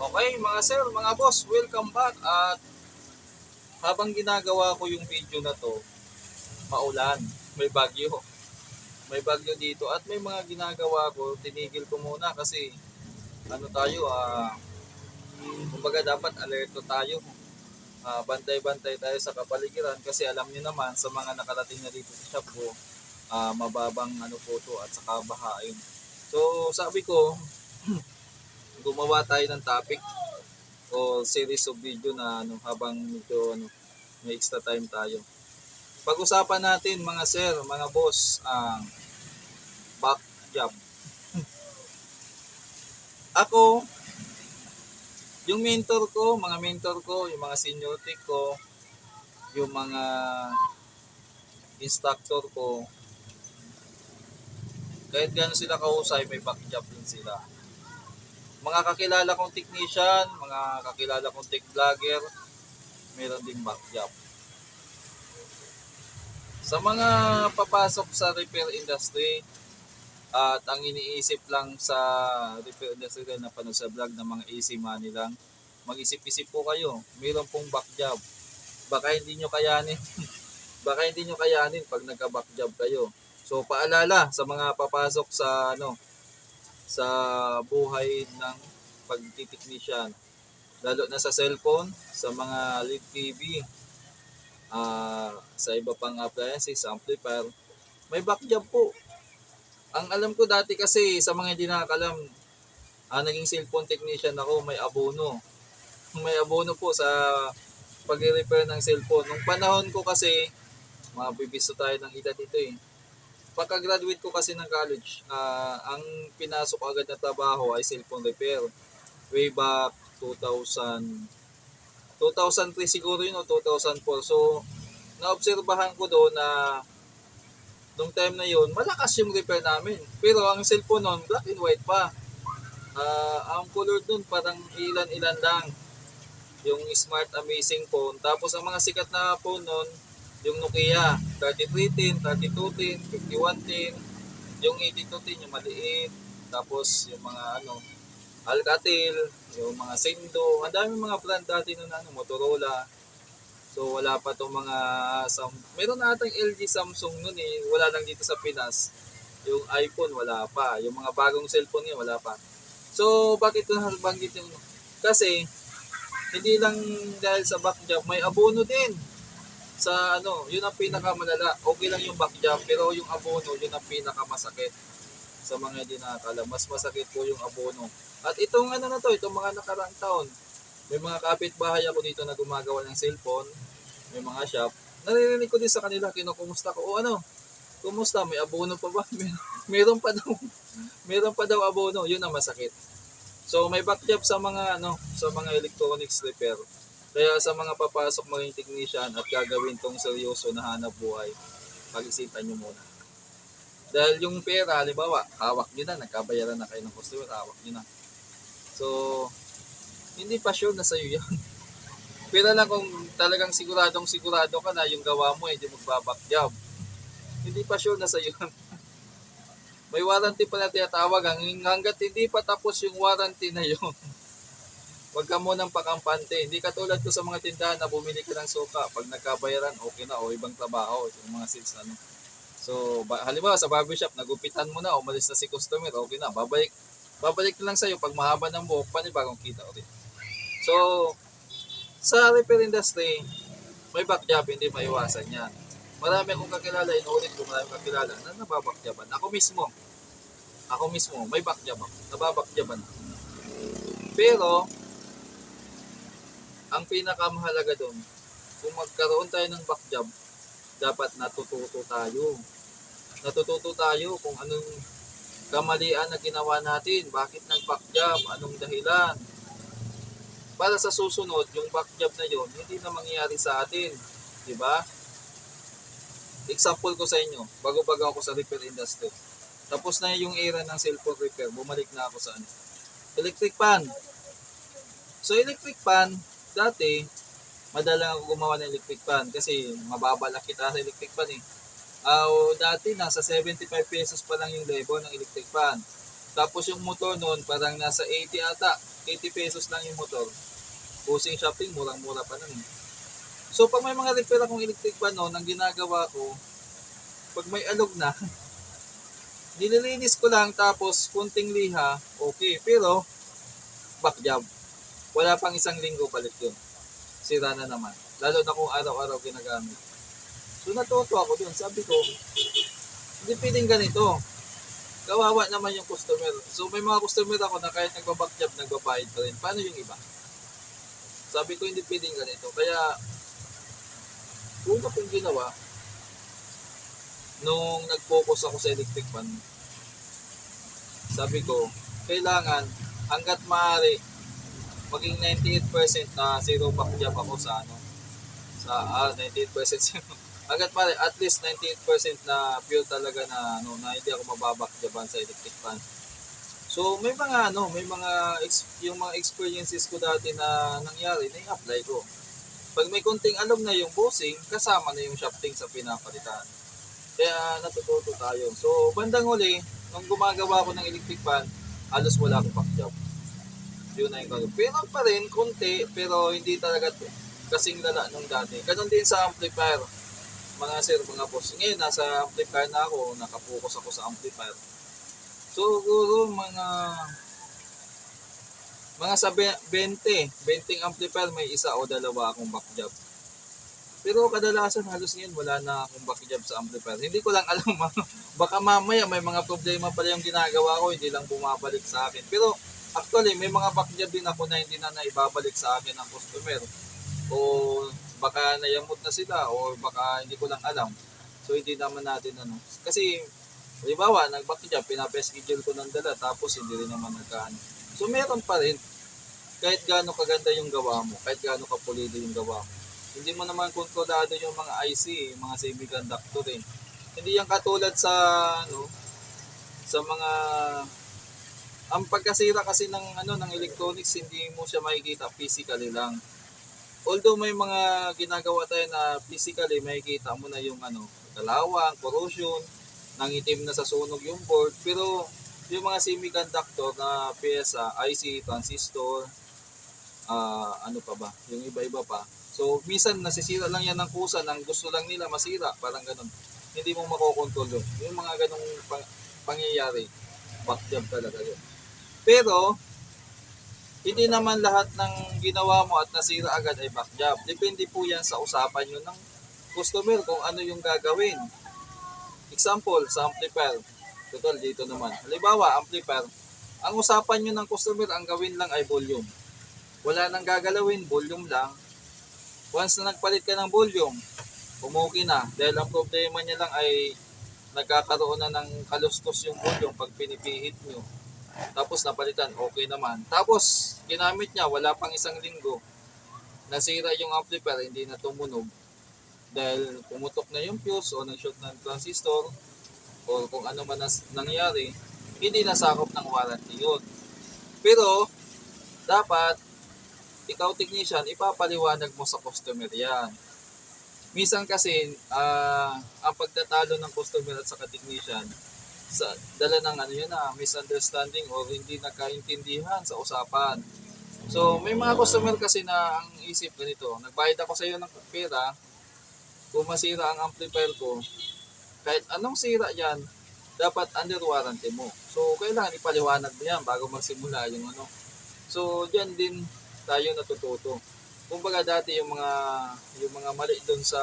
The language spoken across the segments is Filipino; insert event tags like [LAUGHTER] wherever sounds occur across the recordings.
Okay, mga sir, mga boss, welcome back. At habang ginagawa ko yung video na to, maulan, may bagyo. May bagyo dito at may mga ginagawa ko, tinigil ko muna kasi ano tayo, ah, kumbaga dapat alerto tayo. Ah, bantay-bantay tayo sa kapaligiran kasi alam niyo naman sa mga nakarating na dito sa shop ko, ah, mababang ano po to at saka bahain. So sabi ko, [CLEARS THROAT] gumawa tayo ng topic o series of video na ano habang medyo ano may extra time tayo. Pag-usapan natin mga sir, mga boss, ang back job. [LAUGHS] Ako, yung mentor ko, mga mentor ko, yung mga senior tech ko, yung mga instructor ko, kahit gano'n sila kahusay, may back job din sila mga kakilala kong technician, mga kakilala kong tech vlogger, meron ding back job. Sa mga papasok sa repair industry, at ang iniisip lang sa repair industry na napanood sa vlog ng mga easy money lang, mag-isip-isip po kayo, meron pong back job. Baka hindi nyo kayanin. [LAUGHS] Baka hindi nyo kayanin pag nagka-back job kayo. So paalala sa mga papasok sa ano, sa buhay ng pagtitiknisyan. Lalo na sa cellphone, sa mga LED TV, ah, sa iba pang appliances, amplifier, may back job po. Ang alam ko dati kasi sa mga hindi nakakalam, ah, naging cellphone technician ako, may abono. [LAUGHS] May abono po sa pag-repair ng cellphone. Nung panahon ko kasi, mga bibisto tayo ng edad dito eh pagka-graduate ko kasi ng college, ah, ang pinasok agad na trabaho ay cellphone repair. Way back 2000, 2003 siguro yun o 2004. So, naobserbahan ko doon na nung time na yun, malakas yung repair namin. Pero ang cellphone noon, black and white pa. Ah, ang color doon parang ilan-ilan lang. Yung Smart Amazing phone. Tapos ang mga sikat na phone noon, yung Nokia 3310, 3210, 5110, yung 8210 yung maliit, tapos yung mga ano Alcatel, yung mga Sendo, ang dami mga brand dati noon ano Motorola. So wala pa tong mga Sam meron na LG Samsung noon eh, wala lang dito sa Pinas. Yung iPhone wala pa, yung mga bagong cellphone ngayon wala pa. So bakit ko nabanggit yung kasi hindi lang dahil sa back job, may abono din sa ano, yun ang pinakamalala. Okay lang yung back jump, pero yung abono, yun ang pinakamasakit sa mga hindi nakakala. Mas masakit po yung abono. At itong ano na to, itong mga nakaraang taon, may mga kapitbahay ako dito na gumagawa ng cellphone, may mga shop. Naririnig ko din sa kanila, kinukumusta ko, o ano, kumusta, may abono pa ba? [LAUGHS] Mer- meron pa daw, [LAUGHS] meron pa daw abono, yun ang masakit. So may back job sa mga ano, sa mga electronics repair. Kaya sa mga papasok maging technician at gagawin tong seryoso na hanap buhay, pag-isipan nyo muna. Dahil yung pera, halimbawa, hawak nyo na, nagkabayaran na kayo ng customer, hawak nyo na. So, hindi pa sure na sa'yo yan. [LAUGHS] Pero lang kung talagang siguradong sigurado ka na yung gawa mo, hindi magbaback job. Hindi pa sure na sa'yo yan. [LAUGHS] May warranty pa na tinatawag. Hang- Hanggat hindi pa tapos yung warranty na yun, [LAUGHS] Huwag ka munang pakampante. Hindi katulad ko sa mga tindahan na bumili ka ng suka. Pag nagkabayaran, okay na. O ibang trabaho. Yung mga sales, ano. So, ba, halimbawa sa barbershop, nagupitan mo na, umalis na si customer, okay na. Babalik, babalik na lang sa'yo pag mahaba ng buhok, panibagong kita ulit. So, sa repair industry, may back job, hindi maiwasan yan. Marami akong kakilala, inuulit ko, marami kakilala na nababakjaban. Ako mismo, ako mismo, may back job ako. Nababakjaban ako. Pero, ang pinakamahalaga doon, kung magkaroon tayo ng back job, dapat natututo tayo. Natututo tayo kung anong kamalian na ginawa natin, bakit nag-back job, anong dahilan. Para sa susunod, yung back job na yon hindi na mangyayari sa atin. Di ba? Example ko sa inyo, bago-bago ako sa repair industry. Tapos na yung era ng cellphone repair, bumalik na ako sa ano. Electric pan. So electric pan, dati, madalang ako gumawa ng electric fan kasi mababa lang kita sa electric fan eh. O dati nasa 75 pesos pa lang yung labor ng electric fan. Tapos yung motor noon parang nasa 80 ata. 80 pesos lang yung motor. Busing shopping, murang-mura pa nun. eh. So pag may mga repair akong electric fan noon, ang ginagawa ko, pag may alog na, [LAUGHS] nililinis ko lang tapos kunting liha, okay. Pero, back job. Wala pang isang linggo balik yun. Sira na naman. Lalo na kung araw-araw ginagamit. So natuto ako dun. Sabi ko, hindi pwedeng ganito. Kawawa naman yung customer. So may mga customer ako na kahit nagbaback job, nagbabayad pa rin. Paano yung iba? Sabi ko, hindi pwedeng ganito. Kaya, una kong ginawa, nung nag-focus ako sa electric fan, sabi ko, kailangan hanggat maaari maging 98% na zero back ako sa ano sa ah, 98% zero. [LAUGHS] hanggat maaari at least 98% na pure talaga na ano na hindi ako mababak jaban sa electric fan. So may mga ano, may mga yung mga experiences ko dati na nangyari na i-apply ko. Pag may kunting alam na yung bossing, kasama na yung shafting sa pinapalitan. Kaya natututo tayo. So, bandang huli, nung gumagawa ako ng electric fan, halos wala akong back. Yun na yung gano'n. Pero pa rin, konti, pero hindi talaga kasing lala nung dati. Ganon din sa amplifier. Mga sir, mga boss. Ngayon, nasa amplifier na ako, nakapokus ako sa amplifier. So, siguro mga mga sa be- 20, 20 amplifier may isa o dalawa akong back job. Pero kadalasan halos ngayon wala na akong back job sa amplifier. Hindi ko lang [LAUGHS] alam. Baka mamaya may mga problema pala yung ginagawa ko, hindi lang bumabalik sa akin. Pero actually may mga back job din ako na hindi na naibabalik sa akin ng customer. O baka nayamot na sila o baka hindi ko lang alam. So hindi naman natin ano. Kasi halimbawa nag-back job, pinapaschedule ko ng dala tapos hindi rin naman nagkaan. So meron pa rin kahit gaano kaganda yung gawa mo, kahit gaano kapulido yung gawa mo. Hindi mo naman kontrolado yung mga IC, yung mga semiconductor eh. Hindi yan katulad sa ano sa mga ang pagkasira kasi ng ano ng electronics hindi mo siya makikita physically lang. Although may mga ginagawa tayo na physically makikita mo na yung ano, kalawang, corrosion, nangitim na sa sunog yung board, pero yung mga semiconductor na pyesa, IC, transistor, ah ano pa ba, yung iba-iba pa. So, minsan nasisira lang yan ng kusa ng gusto lang nila masira, parang ganun. Hindi mo makokontrol yun. Yung mga ganung pang- pangyayari, back job talaga yun. Pero, hindi naman lahat ng ginawa mo at nasira agad ay back job. Depende po yan sa usapan nyo ng customer kung ano yung gagawin. Example, sa amplifier. Total, dito naman. Halimbawa, amplifier. Ang usapan nyo ng customer, ang gawin lang ay volume. Wala nang gagalawin, volume lang. Once na nagpalit ka ng volume, umuki na. Dahil ang problema niya lang ay nagkakaroon na ng kalustos yung volume pag pinipihit nyo. Tapos napalitan, okay naman. Tapos, ginamit niya, wala pang isang linggo. Nasira yung amplifier, hindi na tumunog. Dahil pumutok na yung fuse o nag-short ng transistor o kung ano man nangyari, hindi nasakop ng warranty yun. Pero, dapat, ikaw technician, ipapaliwanag mo sa customer yan. Minsan kasi, ah, ang pagtatalo ng customer at saka technician, sa dala ng ano yun na misunderstanding or hindi nagkaintindihan sa usapan. So, may mga customer kasi na ang isip ganito, nagbayad ako sa iyo ng pera, kung masira ang amplifier ko, kahit anong sira yan, dapat under warranty mo. So, kailangan ipaliwanag mo yan bago magsimula yung ano. So, diyan din tayo natututo. Kumbaga dati yung mga yung mga mali doon sa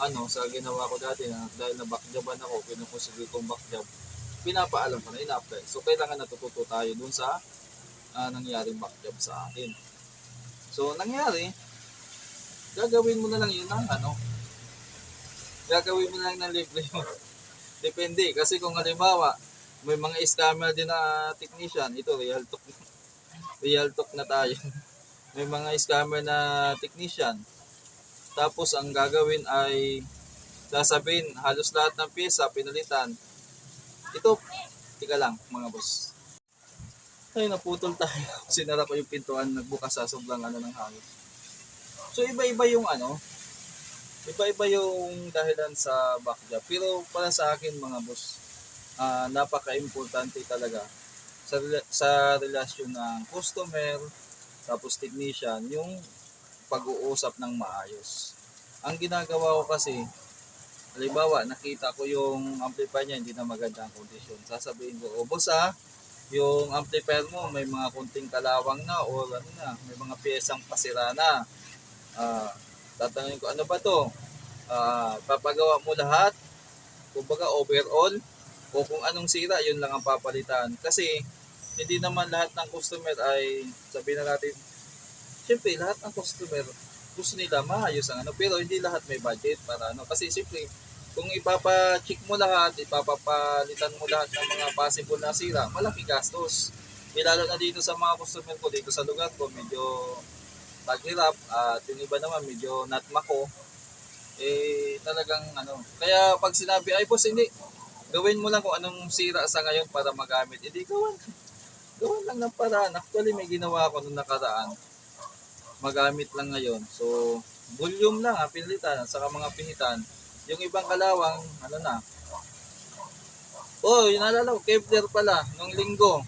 ano sa ginawa ko dati na dahil na backjoban ako, kinukonsider kong backjob, pinapaalam ko na ina-apply. So, kailangan natututo tayo doon sa ah, nangyaring backjob sa akin. So, nangyari, gagawin mo na lang yun ng ano, gagawin mo na lang ng libre yun. [LAUGHS] Depende. Kasi kung halimbawa, may mga scammer din na technician, ito real talk, [LAUGHS] real talk na tayo. [LAUGHS] may mga scammer na technician. Tapos ang gagawin ay sasabihin halos lahat ng pyesa pinalitan. Ito, tika lang mga boss. Ay, naputol tayo. [LAUGHS] Sinara ko yung pintuan, nagbukas sa sobrang ano ng hangin. So iba-iba yung ano, iba-iba yung dahilan sa back job. Pero para sa akin mga boss, ah, napaka-importante talaga sa, sa relasyon ng customer, tapos technician, yung pag-uusap ng maayos. Ang ginagawa ko kasi, halimbawa, nakita ko yung amplifier niya, hindi na maganda ang kondisyon. Sasabihin ko, o boss ah, yung amplifier mo may mga kunting kalawang na o ano na, may mga piyesang pasira na. Ah, tatanungin ko, ano ba to? Ah, papagawa mo lahat? Kumbaga overall? O kung anong sira, yun lang ang papalitan. Kasi, hindi naman lahat ng customer ay, sabihin na natin, syempre, lahat ng customer, gusto nila maayos ang ano, pero hindi lahat may budget para ano. Kasi siyempre, kung ipapa-check mo lahat, ipapapalitan mo lahat ng mga possible na sira, malaki gastos. Eh, lalo na dito sa mga customer ko, dito sa lugar ko, medyo taghirap at yung iba naman medyo natmako eh talagang ano. Kaya pag sinabi ay boss hindi. Gawin mo lang kung anong sira sa ngayon para magamit. Hindi gawan. Gawan lang ng paraan. Actually may ginawa ako nung nakaraan magamit lang ngayon. So volume lang ha pinilitan saka mga pinitan. Yung ibang kalawang ano na. Oh yun naalala ko Kevlar pala nung linggo.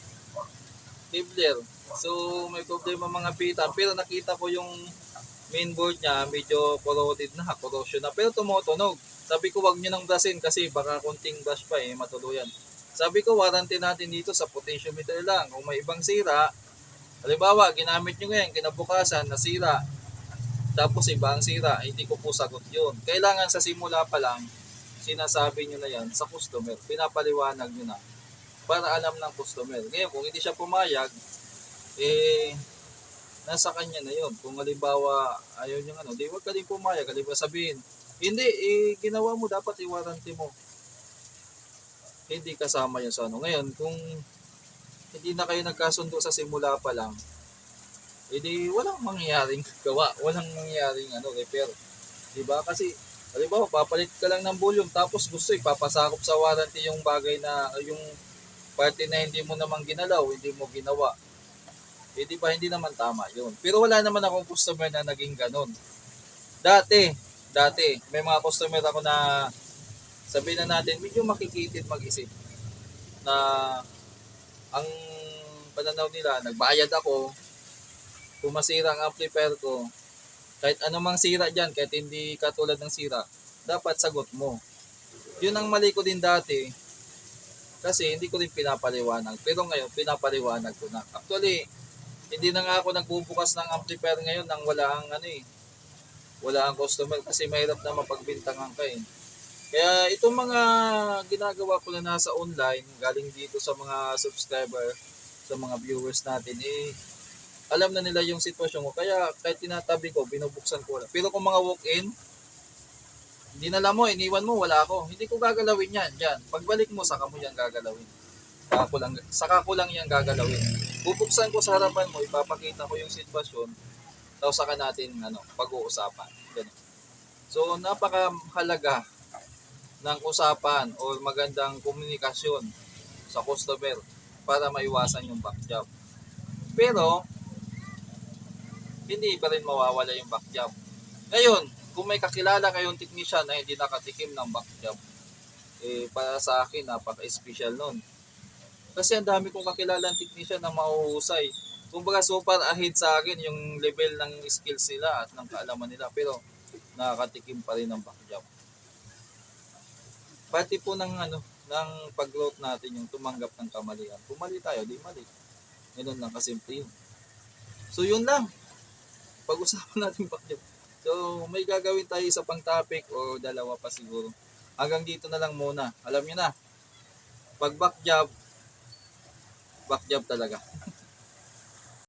Kevlar. So may problema mga pitan pero nakita ko yung mainboard niya medyo corroded na, corrosion na, pero tumutunog. Sabi ko wag niyo nang brasin kasi baka konting brush pa eh, matuluyan. Sabi ko warranty natin dito sa potentiometer lang. Kung may ibang sira, halimbawa ginamit niyo ngayon, kinabukasan nasira, tapos iba ang sira, hindi ko po sagot yun. Kailangan sa simula pa lang, sinasabi niyo na yan sa customer, pinapaliwanag niyo na para alam ng customer. Ngayon, kung hindi siya pumayag, eh, nasa kanya na yon. Kung halimbawa ayaw niya ano, di wag ka din pumayag, halimbawa sabihin, hindi, eh, ginawa mo dapat i-warranty mo. Hindi kasama yun sa ano. Ngayon, kung hindi na kayo nagkasundo sa simula pa lang, edi walang mangyayaring [LAUGHS] gawa, walang mangyayaring ano, repair. Di ba? Kasi, halimbawa, papalit ka lang ng volume, tapos gusto ipapasakop sa warranty yung bagay na, yung parte na hindi mo naman ginalaw, hindi mo ginawa eh di ba hindi naman tama yun. Pero wala naman akong customer na naging ganun. Dati, dati, may mga customer ako na sabihin na natin, medyo makikitid mag-isip na ang pananaw nila, nagbayad ako, kung ang amplifier ko, kahit anumang sira dyan, kahit hindi katulad ng sira, dapat sagot mo. Yun ang mali ko din dati, kasi hindi ko rin pinapaliwanag. Pero ngayon, pinapaliwanag ko na. Actually, hindi na nga ako nagbubukas ng amplifier ngayon nang wala ang ano eh. Wala ang customer kasi mahirap na mapagbintangan ka eh. Kaya itong mga ginagawa ko na nasa online, galing dito sa mga subscriber, sa mga viewers natin, eh, alam na nila yung sitwasyon ko. Kaya kahit tinatabi ko, binubuksan ko. Pero kung mga walk-in, hindi na alam mo, iniwan mo, wala ako. Hindi ko gagalawin yan, dyan. Pagbalik mo, saka mo yan gagalawin. Saka ko lang, saka ko lang yan gagalawin bubuksan ko sa harapan mo, ipapakita ko yung sitwasyon, tapos saka natin ano, pag-uusapan. Ganun. So, napakahalaga ng usapan o magandang komunikasyon sa customer para maiwasan yung back job. Pero, hindi pa rin mawawala yung back job. Ngayon, kung may kakilala kayong technician na hindi nakatikim ng back job, eh, para sa akin, napaka-special nun. Kasi ang dami kong kakilalang technician na mahuhusay. Kumbaga super ahead sa akin yung level ng skills nila at ng kaalaman nila. Pero nakakatikim pa rin ng back job. Pati po ng ano, ng pag-growth natin yung tumanggap ng kamalian. Kung tayo, di mali. Ganun lang kasimple yun. So yun lang. Pag-usapan [LAUGHS] natin back job. So may gagawin tayo sa pang topic o dalawa pa siguro. Hanggang dito na lang muna. Alam niyo na. Pag back job, back job talaga. [LAUGHS]